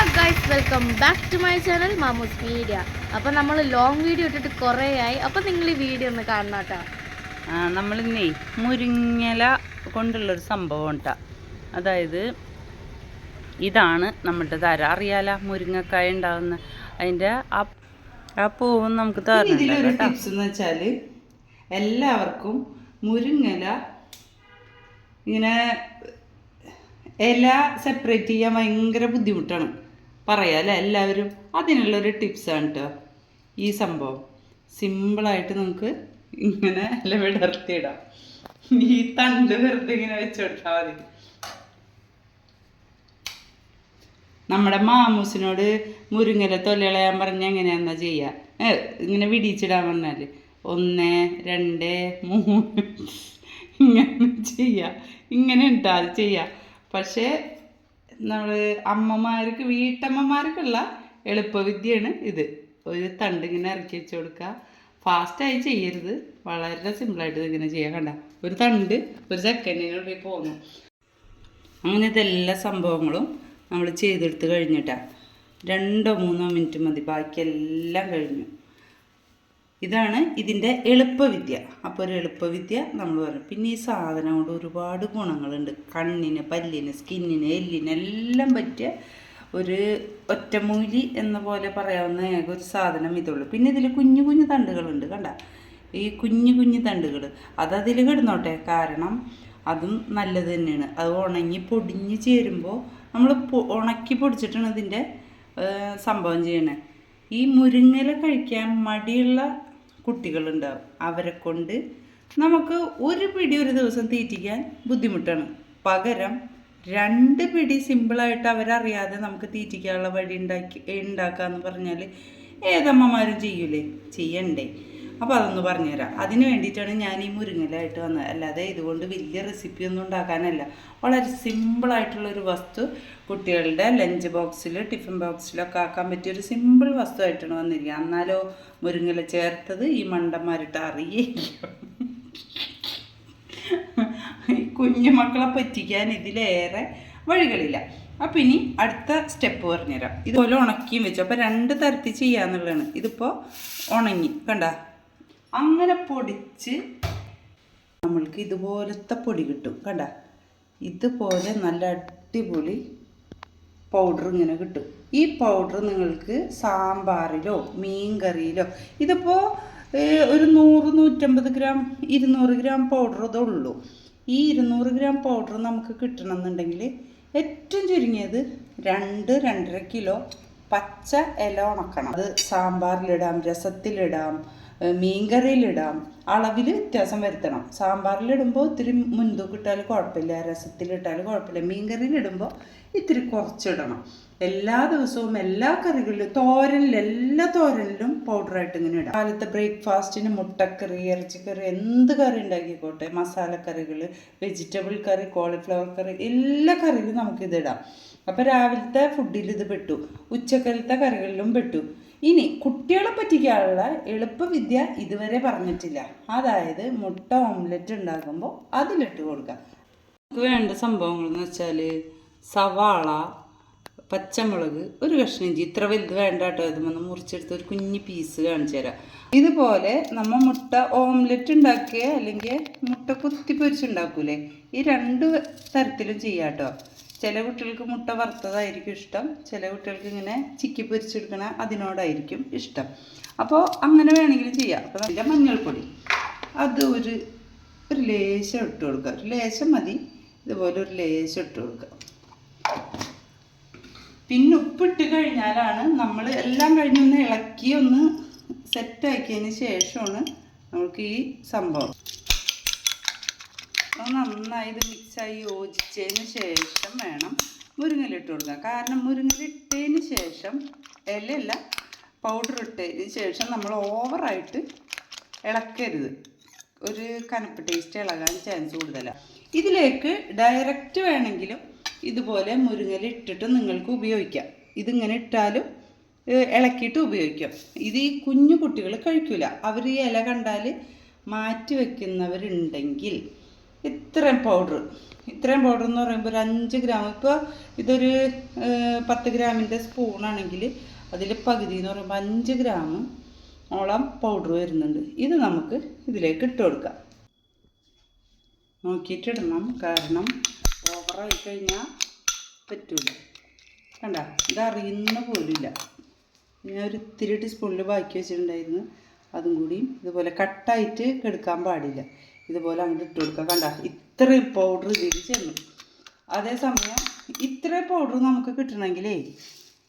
Hello guys welcome back to my channel Mamoos media അപ്പോൾ നമ്മൾ long video ഇട്ടിട്ട് കുറേ ആയി അപ്പോൾ നിങ്ങൾ ഈ വീഡിയോ ഒന്ന് കാണണം കേട്ടോ നമ്മളിന്നേ മുരിങ്ങല കൊണ്ടുള്ളൊരു സംഭവം ഉണ്ടാ അതായത് ഇതാണ് നമ്മുടെ തര. അറിയാല മുരിങ്ങക്കായ ഉണ്ടാവുന്ന അതിന്റെ ആ ആ പൂവും നമുക്ക് ഇതിലൊരു ടിപ്സ് എന്ന് വെച്ചാൽ എല്ലാവർക്കും മുരിങ്ങല ഇങ്ങനെ ഇല സെപ്പറേറ്റ് ചെയ്യാൻ ഭയങ്കര ബുദ്ധിമുട്ടാണ്. പറയാല്ലേ എല്ലാവരും അതിനുള്ളൊരു ടിപ്സാണ് കേട്ടോ ഈ സംഭവം. സിമ്പിളായിട്ട് നമുക്ക് ഇങ്ങനെ അല്ല വിടർത്തിയിടാം ഈ തണ്ട് വെറുതെ ഇങ്ങനെ വെച്ച് കൊടുത്താൽ മതി. നമ്മുടെ മാമൂസിനോട് മുരിങ്ങല തൊലയിളയാൻ പറഞ്ഞ എങ്ങനെയാന്നാ ചെയ്യുക ഇങ്ങനെ വിടിച്ചിടാൻ പറഞ്ഞാൽ ഒന്ന് രണ്ട് മൂന്ന്. ഇങ്ങനെ ചെയ്യുക ഇങ്ങനെ ഉണ്ടാ ചെയ്യുക പക്ഷേ നമ്മൾ അമ്മമാർക്ക് വീട്ടമ്മമാർക്കുള്ള എളുപ്പവിദ്യയാണ് ഇത്. ഒരു തണ്ട് ഇങ്ങനെ ഇറക്കി വെച്ച് കൊടുക്കുക ഫാസ്റ്റായി ചെയ്യരുത്. വളരെ സിമ്പിളായിട്ട് ഇങ്ങനെ ചെയ്യാൻ കണ്ട. ഒരു തണ്ട് ഒരു സെക്കൻഡിനുള്ളിൽ പോകുന്നു അങ്ങനെ ഇതെല്ലാ സംഭവങ്ങളും നമ്മൾ ചെയ്തെടുത്ത് കഴിഞ്ഞിട്ടാണ് രണ്ടോ മൂന്നോ മിനിറ്റ് മതി. ബാക്കിയെല്ലാം കഴിഞ്ഞു. ഇതാണ് ഇതിന്റെ എളുപ്പവിദ്യ. അപ്പോൾ ഒരു എളുപ്പവിദ്യ നമ്മൾ പറയും. പിന്നെ ഈ സാധനം കൊണ്ട് ഒരുപാട് ഗുണങ്ങളുണ്ട്. കണ്ണിന് പല്ലിന് സ്കിന്നിന് എല്ലിന് എല്ലാം പറ്റിയ ഒരു ഒറ്റമൂലി എന്ന പോലെ പറയാവുന്ന ഏക ഒരു സാധനം ഇതുള്ളൂ. പിന്നെ ഇതിൽ കുഞ്ഞു കുഞ്ഞു തണ്ടുകളുണ്ട് കണ്ട. ഈ കുഞ്ഞു കുഞ്ഞു തണ്ടുകൾ. അതതിൽ കിടന്നോട്ടെ. കാരണം അതും നല്ലത് തന്നെയാണ്. അത് ഉണങ്ങി പൊടിഞ്ഞ് ചേരുമ്പോൾ നമ്മൾ ഉണക്കി പൊടിച്ചിട്ടാണ് ഇതിന്റെ സംഭവം ചെയ്യണേ. ഈ മുരിങ്ങല കഴിക്കാൻ മടിയുള്ള കുട്ടികളുണ്ടാവും. അവരെ കൊണ്ട് നമുക്ക് ഒരു പിടി ഒരു ദിവസം തീറ്റിക്കാൻ ബുദ്ധിമുട്ടാണ്. പകരം രണ്ട് പിടി സിമ്പിളായിട്ട് അവരറിയാതെ നമുക്ക് തീറ്റിക്കാനുള്ള വഴി ഉണ്ടാക്കി ഉണ്ടാക്കാന്ന് പറഞ്ഞാൽ ഏതമ്മമാരും ചെയ്യൂലേ? ചെയ്യണ്ടേ? അപ്പോൾ അതൊന്ന് പറഞ്ഞുതരാം. അതിന് വേണ്ടിയിട്ടാണ് ഞാൻ ഈ മുരിങ്ങലായിട്ട് വന്നത്. അല്ലാതെ ഇതുകൊണ്ട് വലിയ റെസിപ്പി ഒന്നും ഉണ്ടാക്കാനല്ല. വളരെ സിമ്പിളായിട്ടുള്ളൊരു വസ്തു. കുട്ടികളുടെ ലഞ്ച് ബോക്സിൽ ടിഫിൻ ബോക്സിലൊക്കെ ആക്കാൻ പറ്റിയ ഒരു സിമ്പിൾ വസ്തുവായിട്ടാണ് വന്നിരിക്കുക എന്നാലോ മുരിങ്ങല ചേർത്തത് ഈ മണ്ടന്മാരിട്ട് അറിയില്ല ഈ കുഞ്ഞു മക്കളെ പറ്റിക്കാൻ ഇതിലേറെ വഴികളില്ല. അപ്പം ഇനി അടുത്ത സ്റ്റെപ്പ് പറഞ്ഞുതരാം. ഇതുപോലെ ഉണക്കിയും വെച്ചു. അപ്പോൾ രണ്ട് തരത്തിൽ ചെയ്യാന്നുള്ളതാണ്. ഇതിപ്പോൾ ഉണങ്ങി. കണ്ട? അങ്ങനെ പൊടിച്ച് നമ്മൾക്ക് ഇതുപോലത്തെ പൊടി കിട്ടും. കണ്ട? ഇതുപോലെ നല്ല അടിപൊളി പൗഡർ ഇങ്ങനെ കിട്ടും. ഈ പൗഡർ നിങ്ങൾക്ക് സാമ്പാറിലോ മീൻ കറിയിലോ ഇതിപ്പോൾ ഒരു നൂറ് നൂറ്റമ്പത് ഗ്രാം ഇരുന്നൂറ് ഗ്രാം പൗഡർ ഇതുള്ളൂ ഈ ഇരുന്നൂറ് ഗ്രാം പൗഡർ നമുക്ക് കിട്ടണമെന്നുണ്ടെങ്കിൽ ഏറ്റവും ചുരുങ്ങിയത് രണ്ട് രണ്ടര കിലോ പച്ച ഇല ഉണക്കണം. അത് സാമ്പാറിലിടാം രസത്തിലിടാം. മീൻകറിയിലിടാം. അളവിൽ വ്യത്യാസം വരുത്തണം. സാമ്പാറിലിടുമ്പോൾ ഇത്തിരി മുൻതൂക്കം ഇട്ടാൽ കുഴപ്പമില്ല രസത്തിലിട്ടാൽ കുഴപ്പമില്ല. മീൻകറിയിലിടുമ്പോൾ ഇത്തിരി കുറച്ചിടണം. എല്ലാ ദിവസവും എല്ലാ കറികളിലും തോരനിൽ എല്ലാ തോരനിലും പൗഡറായിട്ട് ഇങ്ങനെ ഇടാം. കാലത്തെ ബ്രേക്ക്ഫാസ്റ്റിന് മുട്ടക്കറി ഇറച്ചിക്കറി എന്ത് കറി ഉണ്ടാക്കിക്കോട്ടെ മസാലക്കറികൾ വെജിറ്റബിൾ കറി കോളിഫ്ലവർ കറി എല്ലാ കറിയിലും നമുക്കിതിടാം അപ്പോൾ രാവിലത്തെ ഫുഡിൽ ഇത് പെട്ടു. ഉച്ചക്കലത്തെ കറികളിലും പെട്ടു. ഇനി കുട്ടികളെ പറ്റിക്കാനുള്ള എളുപ്പവിദ്യ ഇതുവരെ പറഞ്ഞിട്ടില്ല. അതായത് മുട്ട ഓംലെറ്റ് ഉണ്ടാക്കുമ്പോൾ അതിലിട്ട് കൊടുക്കുക. നമുക്ക് വേണ്ട സംഭവങ്ങൾ എന്ന് വെച്ചാൽ സവാള പച്ചമുളക് ഒരു കഷ്ണം ഇഞ്ചി. ഇത്ര വലുത് വേണ്ട കേട്ടോ. ഇതുമെന്ന് മുറിച്ചെടുത്ത് ഒരു കുഞ്ഞു പീസ് കാണിച്ചു തരാം. ഇതുപോലെ നമ്മൾ മുട്ട ഓംലെറ്റ് ഉണ്ടാക്കിയ അല്ലെങ്കിൽ മുട്ട കുത്തി പൊരിച്ചുണ്ടാക്കൂലേ? ഈ രണ്ട് തരത്തിലും ചെയ്യാം കേട്ടോ. ചില കുട്ടികൾക്ക് മുട്ട വറുത്തതായിരിക്കും ഇഷ്ടം. ചില കുട്ടികൾക്ക് ഇങ്ങനെ ചിക്കി പൊരിച്ചെടുക്കണ അതിനോടായിരിക്കും ഇഷ്ടം. അപ്പോൾ അങ്ങനെ വേണമെങ്കിലും ചെയ്യാം. അപ്പോൾ നല്ല മഞ്ഞൾപ്പൊടി. അത് ഒരു ഒരു ലേശം ഇട്ട് കൊടുക്കുക. ഒരു ലേശം മതി. ഇതുപോലെ ഒരു ലേശം ഇട്ട് കൊടുക്കുക. പിന്നെ ഉപ്പിട്ട് കഴിഞ്ഞാലാണ് നമ്മൾ എല്ലാം കഴിഞ്ഞൊന്ന് ഇളക്കി ഒന്ന് സെറ്റാക്കിയതിന് ശേഷമാണ് നമുക്ക് ഈ സംഭവം. അത് നന്നായി ഇത് മിക്സായി യോജിച്ചതിന് ശേഷം വേണം മുരിങ്ങല ഇട്ട് കൊടുക്കുക. കാരണം മുരിങ്ങല ഇട്ടതിന് ശേഷം ഇലയല്ല പൗഡർ ഇട്ടതിന് ശേഷം നമ്മൾ ഓവറായിട്ട് ഇളക്കരുത്. ഒരു കനപ്പ് ടേസ്റ്റ് ഇളകാൻ ചാൻസ് കൂടുതലാണ് ഇതിലേക്ക് ഡയറക്റ്റ് വേണമെങ്കിലും ഇതുപോലെ മുരിങ്ങല ഇട്ടിട്ട് നിങ്ങൾക്ക് ഉപയോഗിക്കാം. ഇതിങ്ങനെ ഇട്ടാലും ഇളക്കിയിട്ട് ഉപയോഗിക്കാം. ഇത് ഈ കുഞ്ഞു കുട്ടികൾ കഴിക്കില്ല അവർ ഈ ഇല കണ്ടാൽ മാറ്റി വെക്കുന്നവരുണ്ടെങ്കിൽ ഇത്രയും പൗഡർ ഇത്രയും പൗഡർ എന്ന് പറയുമ്പോൾ ഒരു അഞ്ച് ഗ്രാം ഇപ്പോൾ ഇതൊരു പത്ത് ഗ്രാമിന്റെ സ്പൂണാണെങ്കിൽ അതിൽ പകുതി എന്ന് പറയുമ്പോൾ അഞ്ച് ഗ്രാം ഓളം പൗഡർ വരുന്നുണ്ട്. ഇത് നമുക്ക് ഇതിലേക്ക് ഇട്ട് കൊടുക്കാം. നോക്കിയിട്ടിടണം കാരണം ഓവറായി കഴിഞ്ഞാൽ പറ്റൂല. കണ്ട? ഇത് അറിയുന്ന പോലുമില്ല ഞാൻ ഒരു ഇത്തിരി ടീസ്പൂണിൽ ബാക്കി വെച്ചിട്ടുണ്ടായിരുന്നു. അതും കൂടിയും ഇതുപോലെ കട്ടായിട്ട് കെടുക്കാൻ പാടില്ല. ഇതുപോലെ അങ്ങോട്ട് ഇട്ട് കൊടുക്കുക കണ്ട ഇത്രയും പൗഡർ ഇതിൽ ചെന്നു. അതേസമയം ഇത്ര പൗഡർ നമുക്ക് കിട്ടണമെങ്കിലേ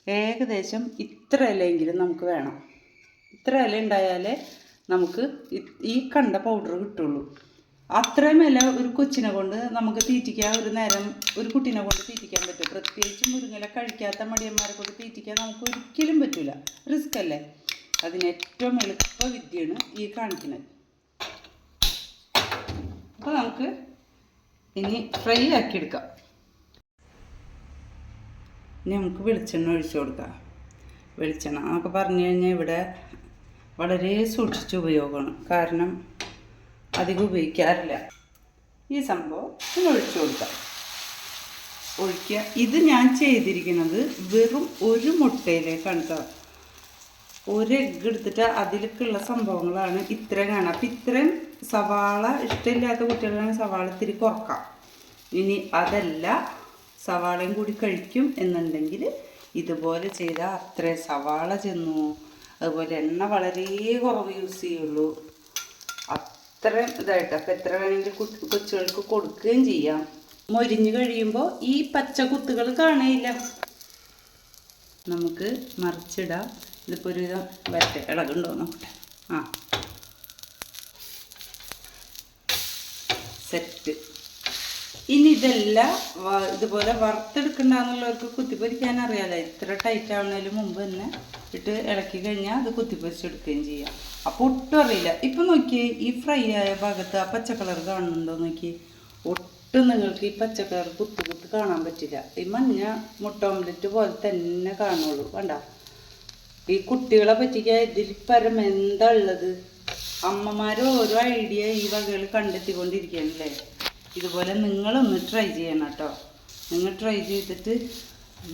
ഏകദേശം ഇത്ര ഇലയെങ്കിലും നമുക്ക് വേണം. ഇത്ര ഇല ഉണ്ടായാലേ നമുക്ക് ഈ കണ്ട പൗഡർ കിട്ടുള്ളൂ. അത്രയും ഇല ഒരു കൊച്ചിനെ കൊണ്ട് നമുക്ക് തീറ്റിക്കാൻ ഒരു നേരം ഒരു കുട്ടീനെ കൊണ്ട് തീറ്റിക്കാൻ പറ്റും. പ്രത്യേകിച്ച് മുരിങ്ങയില കഴിക്കാത്ത മടിയന്മാരെ കൊണ്ട് തീറ്റിക്കാൻ നമുക്ക് ഒരിക്കലും പറ്റില്ല റിസ്ക് അല്ലേ? അതിന് ഏറ്റവും എളുപ്പ വിദ്യയാണ് ഈ കാണിക്കുന്നത്. അപ്പോൾ നമുക്ക് ഇനി ഫ്രൈ ആക്കി എടുക്കാം. ഇനി നമുക്ക് വെളിച്ചെണ്ണ ഒഴിച്ചു കൊടുക്കാം. വെളിച്ചെണ്ണ എന്നൊക്കെ പറഞ്ഞു കഴിഞ്ഞാൽ ഇവിടെ വളരെ സൂക്ഷിച്ച് ഉപയോഗമാണ്. കാരണം അധികം ഉപയോഗിക്കാറില്ല. ഈ സംഭവം ഇനി ഒഴിച്ചു കൊടുക്കാം. ഒഴിക്കുക. ഇത് ഞാൻ ചെയ്തിരിക്കുന്നത് വെറും ഒരു മുട്ടയിലേക്കാണ് കേട്ടോ ഒരു എഗ്ഗ് എടുത്തിട്ട് അതിലേക്കുള്ള സംഭവങ്ങളാണ് ഇത്രയും കാണുക. അപ്പം ഇത്രയും സവാള ഇഷ്ടമില്ലാത്ത കുട്ടികളാണ് സവാള ഇത്തിരി കുറക്കാം. ഇനി അതല്ല സവാളയും കൂടി കഴിക്കും എന്നുണ്ടെങ്കിൽ ഇതുപോലെ ചെയ്താൽ അത്രയും സവാള ചെന്നു. അതുപോലെ എണ്ണ വളരെ കുറവ് യൂസ് ചെയ്യുള്ളൂ. അത്രയും ഇതായിട്ട്. അപ്പം എത്ര വേണമെങ്കിലും കുട്ടി കൊച്ചുകൾക്ക് കൊടുക്കുകയും ചെയ്യാം. മൊരിഞ്ഞ് കഴിയുമ്പോൾ ഈ പച്ച കുത്തുകൾ കാണുകയില്ല നമുക്ക് മറിച്ചിടാം. ഇതിപ്പോൾ ഒരു വിധം വരട്ടെ. ഇളകുണ്ടോ നോക്കട്ടെ. ആ. സെറ്റ്. ഇനി ഇതെല്ലാം ഇതുപോലെ വറുത്തെടുക്കണ്ടെന്നുള്ളവർക്ക് കുത്തിപ്പൊരിക്കാൻ അറിയാലോ. ഇത്ര ടൈറ്റ് ആവുന്നതിന് മുമ്പ് തന്നെ ഇട്ട് ഇളക്കി കഴിഞ്ഞാൽ അത് കുത്തിപ്പൊരിച്ചെടുക്കുകയും ചെയ്യാം. അപ്പോൾ ഒട്ടും അറിയില്ല. ഇപ്പം നോക്കിയേ ഈ ഫ്രൈ ആയ ഭാഗത്ത് ആ കളർ കാണുന്നുണ്ടോ നോക്കി? ഒട്ടും നിങ്ങൾക്ക് ഈ പച്ച കളർ കുത്ത് കുത്ത് കാണാൻ പറ്റില്ല. ഈ മഞ്ഞ മുട്ട ഓംലെറ്റ് പോലെ തന്നെ കാണുള്ളൂ. വേണ്ട ഈ കുട്ടികളെ പറ്റിക്കാൻ ഇതിൽ പരം എന്താ ഉള്ളത്? അമ്മമാർ ഓരോ ഐഡിയ ഈ വകകൾ കണ്ടെത്തിക്കൊണ്ടിരിക്കുകയാണല്ലേ? ഇതുപോലെ നിങ്ങളൊന്ന് ട്രൈ ചെയ്യണം കേട്ടോ. നിങ്ങൾ ട്രൈ ചെയ്തിട്ട്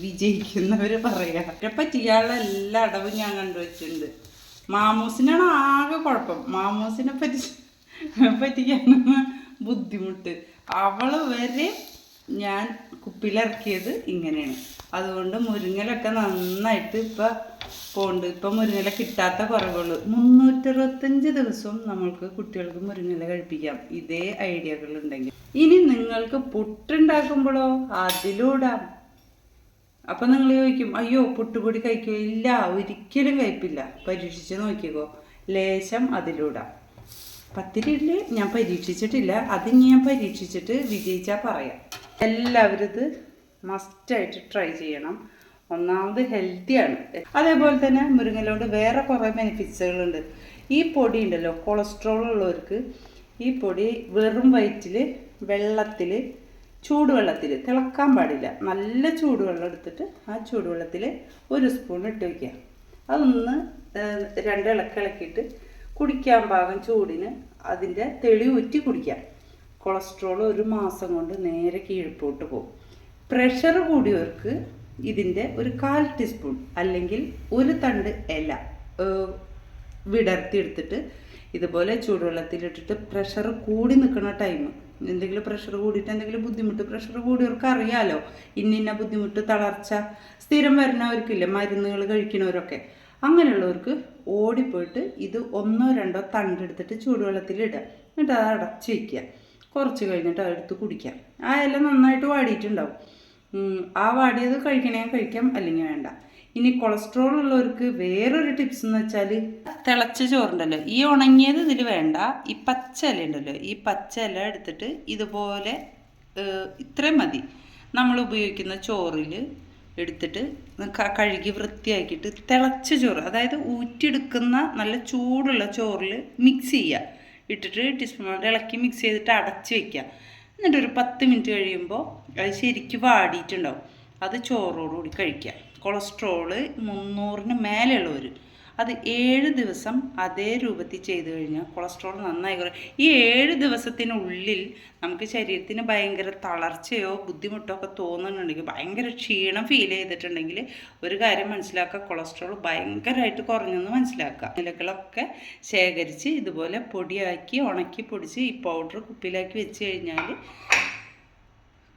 വിജയിക്കുന്നവർ പറയുക അവരെ എല്ലാ അടവും ഞാൻ കണ്ടുവച്ചിട്ടുണ്ട് മാമൂസിനാണ് ആകെ കുഴപ്പം. മാമൂസിനെ പറ്റി പറ്റിക്കാനാണ് ബുദ്ധിമുട്ട്. അവൾ വരെ ഞാൻ കുപ്പിയിലിറക്കിയത് ഇങ്ങനെയാണ്. അതുകൊണ്ട് മുരിങ്ങലൊക്കെ നന്നായിട്ട് ഇപ്പം പോണ്ട്. ഇപ്പം മുരിങ്ങല കിട്ടാത്ത കുറവുള്ളൂ മുന്നൂറ്ററുപത്തഞ്ച് ദിവസവും നമ്മൾക്ക് കുട്ടികൾക്ക് മുരിങ്ങല കഴിപ്പിക്കാം. ഇതേ ഐഡിയകൾ ഉണ്ടെങ്കിൽ ഇനി നിങ്ങൾക്ക് പുട്ടുണ്ടാക്കുമ്പോഴോ? അതിലൂടാം. അപ്പൊ നിങ്ങൾ ചോദിക്കും അയ്യോ പുട്ടുപൊടി കഴിക്കുക ഇല്ല ഒരിക്കലും കഴിപ്പില്ല. പരീക്ഷിച്ച് നോക്കിക്കോ. ലേശം അതിലൂടാം. പത്തിരിയിൽ ഞാൻ പരീക്ഷിച്ചിട്ടില്ല. അത് ഞാൻ പരീക്ഷിച്ചിട്ട് വിജയിച്ചാൽ പറയാം. എല്ലാവരും ഇത് മസ്റ്റായിട്ട് ട്രൈ ചെയ്യണം. ഒന്നാമത് ഹെൽത്തിയാണ് അതേപോലെ തന്നെ മുരിങ്ങലോണ്ട് വേറെ കുറേ ബെനിഫിറ്റ്സുകളുണ്ട് ഈ പൊടി ഉണ്ടല്ലോ കൊളസ്ട്രോൾ ഉള്ളവർക്ക് ഈ പൊടി വെറും വയറ്റിൽ വെള്ളത്തിൽ ചൂടുവെള്ളത്തിൽ തിളക്കാൻ പാടില്ല. നല്ല ചൂടുവെള്ളം എടുത്തിട്ട് ആ ചൂടുവെള്ളത്തിൽ ഒരു സ്പൂൺ ഇട്ട് വയ്ക്കുക അതൊന്ന് രണ്ട് ഇളക്കി ഇളക്കിയിട്ട് കുടിക്കാൻ പാകം ചൂടിന് അതിന്റെ തെളി ഊറ്റി കുടിക്കാം കൊളസ്ട്രോൾ ഒരു മാസം കൊണ്ട് നേരെ കീഴ്പോട്ട് പോകും. പ്രഷർ കൂടിയവർക്ക് ഇതിന്റെ ഒരു കാൽ ടീസ്പൂൺ അല്ലെങ്കിൽ ഒരു തണ്ട് ഇല വിടർത്തിയെടുത്തിട്ട് ഇതുപോലെ ചൂടുവെള്ളത്തിലിട്ടിട്ട് പ്രഷർ കൂടി നിൽക്കുന്ന ടൈം എന്തെങ്കിലും പ്രഷർ കൂടിയിട്ട് എന്തെങ്കിലും ബുദ്ധിമുട്ട് പ്രഷർ കൂടിയവർക്ക് അറിയാലോ. ഇന്ന ഇന്ന ബുദ്ധിമുട്ട് തളർച്ച സ്ഥിരം വരുന്നവർക്കില്ല മരുന്നുകൾ കഴിക്കുന്നവരൊക്കെ അങ്ങനെയുള്ളവർക്ക് ഓടിപ്പോയിട്ട് ഇത് ഒന്നോ രണ്ടോ തണ്ടെടുത്തിട്ട് ചൂടുവെള്ളത്തിലിടുക. എന്നിട്ട് അത് അടച്ച് വയ്ക്കുക കുറച്ച് കഴിഞ്ഞിട്ട് അതെടുത്ത് കുടിക്കുക. ആ ഇല നന്നായിട്ട് വാടിയിട്ടുണ്ടാവും. ആ വാടിയത് കഴിക്കണേ കഴിക്കാം അല്ലെങ്കിൽ വേണ്ട. ഇനി കൊളസ്ട്രോൾ ഉള്ളവർക്ക് വേറൊരു ടിപ്സ് എന്ന് വെച്ചാൽ തിളച്ച ചോറുണ്ടല്ലോ. ഈ ഉണങ്ങിയത് ഇതിൽ വേണ്ട. ഈ പച്ച ഇല ഉണ്ടല്ലോ. ഈ പച്ച ഇല എടുത്തിട്ട് ഇതുപോലെ ഇത്രയും മതി. നമ്മൾ ഉപയോഗിക്കുന്ന ചോറിൽ എടുത്തിട്ട് കഴുകി വൃത്തിയാക്കിയിട്ട് തിളച്ച ചോറ് അതായത് ഊറ്റിയെടുക്കുന്ന നല്ല ചൂടുള്ള ചോറിൽ മിക്സ് ചെയ്യുക. ഇട്ടിട്ട് ടീസ്പൂൺ ഇളക്കി മിക്സ് ചെയ്തിട്ട് അടച്ച് വയ്ക്കുക എന്നിട്ടൊരു പത്ത് മിനിറ്റ് കഴിയുമ്പോൾ അത് ശരിക്കും വാടിയിട്ടുണ്ടാവും. അത് ചോറോടുകൂടി കഴിക്കുക. കൊളസ്ട്രോൾ മുന്നൂറിന് മേലെയുള്ളവർ അത് ഏഴ് ദിവസം അതേ രൂപത്തിൽ ചെയ്തു കഴിഞ്ഞാൽ കൊളസ്ട്രോൾ നന്നായി കുറയും. ഈ ഏഴ് ദിവസത്തിനുള്ളിൽ നമുക്ക് ശരീരത്തിന് ഭയങ്കര തളർച്ചയോ ബുദ്ധിമുട്ടോ ഒക്കെ തോന്നുന്നുണ്ടെങ്കിൽ ഭയങ്കര ക്ഷീണം ഫീൽ ചെയ്തിട്ടുണ്ടെങ്കിൽ ഒരു കാര്യം മനസ്സിലാക്കുക. കൊളസ്ട്രോൾ ഭയങ്കരമായിട്ട് കുറഞ്ഞെന്ന് മനസ്സിലാക്കുക. ഇലകളൊക്കെ ശേഖരിച്ച് ഇതുപോലെ പൊടിയാക്കി ഉണക്കി പൊടിച്ച് ഈ പൗഡർ കുപ്പിയിലാക്കി വെച്ച് കഴിഞ്ഞാൽ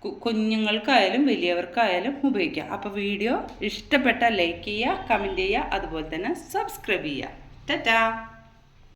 കുഞ്ഞുങ്ങൾക്കായാലും വലിയവർക്കായാലും ഉപയോഗിക്കാം. അപ്പോൾ വീഡിയോ ഇഷ്ടപ്പെട്ട ലൈക്ക് ചെയ്യുക കമന്റ് ചെയ്യുക അതുപോലെ തന്നെ സബ്സ്ക്രൈബ് ചെയ്യുക. ടാറ്റാ!